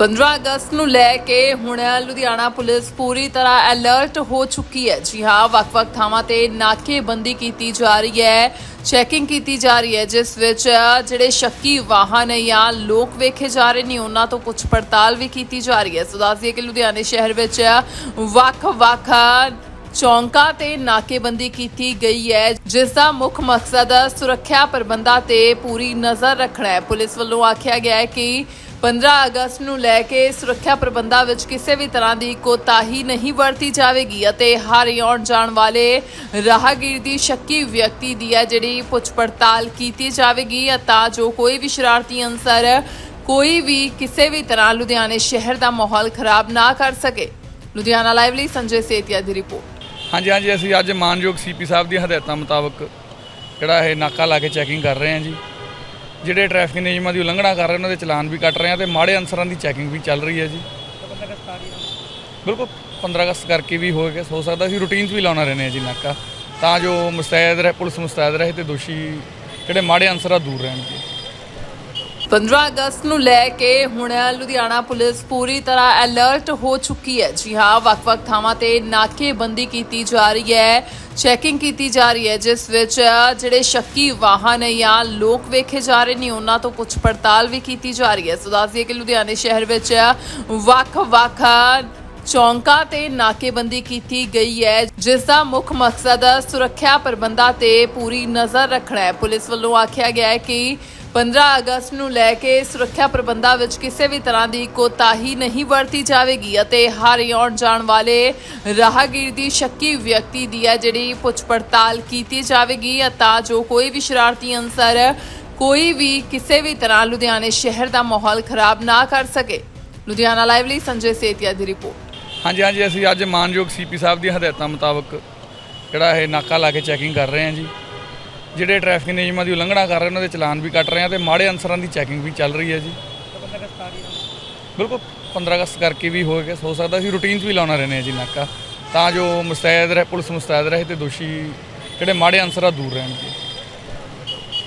15 ਅਗਸਤ ਨੂੰ ਲੈ ਕੇ ਹੁਣ ਲੁਧਿਆਣਾ ਪੁਲਿਸ ਪੂਰੀ ਤਰ੍ਹਾਂ ਅਲਰਟ ਹੋ ਚੁੱਕੀ ਹੈ। ਜੀ ਹਾਂ, ਵੱਖ-ਵੱਖ ਥਾਵਾਂ ਤੇ ਨਾਕੇਬੰਦੀ ਕੀਤੀ ਜਾ ਰਹੀ ਹੈ ਚੈਕਿੰਗ ਕੀਤੀ ਜਾ ਰਹੀ ਹੈ, ਜਿਸ ਵਿੱਚ ਜਿਹੜੇ ਸ਼ੱਕੀ ਵਾਹਨ ਜਾਂ ਲੋਕ ਵੇਖੇ ਜਾ ਰਹੇ ਨੇ, ਉਹਨਾਂ ਤੋਂ ਪੁੱਛ ਪੜਤਾਲ ਵੀ ਕੀਤੀ ਜਾ ਰਹੀ ਹੈ। ਸੋ ਦੱਸ ਦਈਏ ਕਿ ਲੁਧਿਆਣੇ ਸ਼ਹਿਰ ਵਿੱਚ ਵੱਖ-ਵੱਖ ਚੌਂਕਾਂ ਤੇ ਨਾਕੇਬੰਦੀ ਕੀਤੀ ਗਈ ਹੈ, ਜਿਸ ਦਾ ਮੁੱਖ ਮਕਸਦ ਸੁਰੱਖਿਆ ਪ੍ਰਬੰਧਾਂ ਤੇ ਪੂਰੀ ਨਜ਼ਰ ਰੱਖਣਾ ਹੈ। ਪੁਲਿਸ ਵੱਲੋਂ ਆਖਿਆ ਗਿਆ ਹੈ ਕਿ 15 ਅਗਸਤ ਨੂੰ ਲੈ ਕੇ ਸੁਰੱਖਿਆ ਪ੍ਰਬੰਧਾਂ ਵਿੱਚ ਕਿਸੇ ਵੀ ਤਰ੍ਹਾਂ ਦੀ ਕੋਤਾਹੀ ਨਹੀਂ ਵਰਤੀ ਜਾਵੇਗੀ ਅਤੇ ਹਰ ਆਉਣ ਜਾਣ ਵਾਲੇ ਰਾਹਗੀਰ ਦੀ ਸ਼ੱਕੀ ਵਿਅਕਤੀ ਦੀ ਹੈ ਜਿਹੜੀ ਪੁੱਛ ਪੜਤਾਲ ਕੀਤੀ ਜਾਵੇਗੀ। ਤਾਂ ਜੋ ਕੋਈ ਵੀ ਸ਼ਰਾਰਤੀ ਅਨਸਰ ਕੋਈ ਵੀ ਕਿਸੇ ਵੀ ਤਰ੍ਹਾਂ ਲੁਧਿਆਣੇ ਸ਼ਹਿਰ ਦਾ ਮਾਹੌਲ ਖਰਾਬ ਨਾ ਕਰ ਸਕੇ। ਲੁਧਿਆਣਾ ਲਾਈਵ ਲਈ ਸੰਜੇ ਸੇਤੀਆ ਦੀ ਰਿਪੋਰਟ। ਹਾਂਜੀ ਹਾਂਜੀ, ਅਸੀਂ ਅੱਜ ਮਾਨਯੋਗ ਸੀਪੀ ਸਾਹਿਬ ਦੀਆਂ ਹਦਾਇਤਾਂ ਮੁਤਾਬਕ ਜਿਹੜਾ ਇਹ ਨਾਕਾ ਲਾ ਕੇ ਚੈਕਿੰਗ ਕਰ ਰਹੇ ਹਾਂ ਜੀ। ਜਿਹੜੇ ਟ੍ਰੈਫਿਕ ਨਿਯਮਾਂ ਦੀ ਉਲੰਘਣਾ ਕਰ ਰਹੇ ਉਹਨਾਂ ਦੇ ਚਲਾਨ ਵੀ ਕੱਟ ਰਹੇ ਹਾਂ ਤੇ ਮਾੜੇ ਅਨਸਰਾਂ ਦੀ ਚੈਕਿੰਗ ਵੀ ਚੱਲ ਰਹੀ ਹੈ ਜੀ। ਬਿਲਕੁਲ 15 ਅਗਸਤ ਕਰਕੇ ਵੀ ਹੋ ਗਿਆ, ਹੋ ਸਕਦਾ ਸੀ ਰੂਟੀਨ 'ਚ ਵੀ ਲਾਉਣਾ ਰਹਿੰਦੇ ਹਾਂ ਜੀ ਨਾਕਾ। ਤਾਂ ਜੋ ਮੁਸਤੈਦ ਰਹੇ, ਪੁਲਿਸ ਮੁਸਤੈਦ ਰਹੇ ਤੇ ਦੋਸ਼ੀ ਜਿਹੜੇ ਮਾੜੇ ਅਨਸਰ ਆ ਦੂਰ ਰਹਿਣਗੇ। 15 ਅਗਸਤ ਨੂੰ ਲੈ ਕੇ ਹੁਣ ਲੁਧਿਆਣਾ ਪੁਲਿਸ ਪੂਰੀ ਤਰ੍ਹਾਂ ਅਲਰਟ ਹੋ ਚੁੱਕੀ ਹੈ। ਜੀ ਹਾਂ, ਵੱਖ-ਵੱਖ ਥਾਵਾਂ ਤੇ ਨਾਕੇਬੰਦੀ ਕੀਤੀ ਜਾ ਰਹੀ ਹੈ ਚੈਕਿੰਗ ਕੀਤੀ ਜਾ ਰਹੀ ਹੈ, ਜਿਸ ਵਿੱਚ ਜਿਹੜੇ ਸ਼ੱਕੀ ਵਾਹਨ ਜਾਂ ਲੋਕ ਵੇਖੇ ਜਾ ਰਹੇ ਨੇ, ਉਹਨਾਂ ਤੋਂ ਪੁੱਛ ਪੜਤਾਲ ਵੀ ਕੀਤੀ ਜਾ ਰਹੀ ਹੈ। ਸੋ ਦੱਸਦੀ ਹੈ ਕਿ ਲੁਧਿਆਣੇ ਸ਼ਹਿਰ ਵਿੱਚ ਵੱਖ-ਵੱਖ ਚੌਂਕਾਂ ਤੇ ਨਾਕੇਬੰਦੀ ਕੀਤੀ ਗਈ ਹੈ, ਜਿਸ ਦਾ ਮੁੱਖ ਮਕਸਦ ਸੁਰੱਖਿਆ ਪ੍ਰਬੰਧਾਂ ਤੇ ਪੂਰੀ ਨਜ਼ਰ ਰੱਖਣਾ ਹੈ। ਪੁਲਿਸ ਵੱਲੋਂ ਆਖਿਆ ਗਿਆ ਹੈ ਕਿ 15 ਅਗਸਤ ਨੂੰ ਲੈ ਕੇ ਸੁਰੱਖਿਆ ਪ੍ਰਬੰਧਾਂ ਵਿੱਚ ਕਿਸੇ ਵੀ ਤਰ੍ਹਾਂ ਦੀ ਕੋਤਾਹੀ ਨਹੀਂ ਵਰਤੀ ਜਾਵੇਗੀ ਅਤੇ ਹਰ ਆਉਣ ਜਾਣ ਵਾਲੇ ਰਾਹਗੀਰ ਦੀ ਸ਼ੱਕੀ ਵਿਅਕਤੀ ਦੀ ਹੈ ਜਿਹੜੀ ਪੁੱਛ ਪੜਤਾਲ ਕੀਤੀ ਜਾਵੇਗੀ। ਤਾਂ ਜੋ ਕੋਈ ਵੀ ਸ਼ਰਾਰਤੀ ਅਨਸਰ ਕੋਈ ਵੀ ਕਿਸੇ ਵੀ ਤਰ੍ਹਾਂ ਲੁਧਿਆਣੇ ਸ਼ਹਿਰ ਦਾ ਮਾਹੌਲ ਖਰਾਬ ਨਾ ਕਰ ਸਕੇ। ਲੁਧਿਆਣਾ ਲਾਈਵ ਲਈ ਸੰਜੇ ਸੇਤੀਆ ਦੀ ਰਿਪੋਰਟ। ਹਾਂਜੀ ਹਾਂਜੀ, ਅਸੀਂ ਅੱਜ ਮਾਨਯੋਗ ਸੀਪੀ ਸਾਹਿਬ ਦੀਆਂ ਹਦਾਇਤਾਂ ਮੁਤਾਬਕ ਜਿਹੜਾ ਇਹ ਨਾਕਾ ਲਾ ਕੇ ਚੈਕਿੰਗ ਕਰ ਰਹੇ ਹਾਂ ਜੀ। ਜਿਹੜੇ ਟ੍ਰੈਫਿਕ ਨਿਯਮਾਂ ਦੀ ਉਲੰਘਣਾ ਕਰ ਰਹੇ ਉਹਨਾਂ ਦੇ ਚਲਾਨ ਵੀ ਕੱਟ ਰਹੇ ਹਾਂ ਤੇ ਮਾੜੇ ਅਨਸਰਾਂ ਦੀ ਚੈਕਿੰਗ ਵੀ ਚੱਲ ਰਹੀ ਹੈ ਜੀ। ਬਿਲਕੁਲ 15 ਅਗਸਤ ਕਰਕੇ ਵੀ ਹੋ ਗਿਆ, ਹੋ ਸਕਦਾ ਸੀ ਰੂਟੀਨ ਵੀ ਲਾਉਣਾ ਰਹਿੰਦੇ ਹਾਂ ਜੀ ਨਾਕਾ। ਤਾਂ ਜੋ ਮੁਸਤੈਦ ਰਹੇ, ਪੁਲਿਸ ਮੁਸਤੈਦ ਰਹੇ ਤੇ ਦੋਸ਼ੀ ਜਿਹੜੇ ਮਾੜੇ ਅਨਸਰ ਆ ਦੂਰ ਰਹਿਣਗੇ।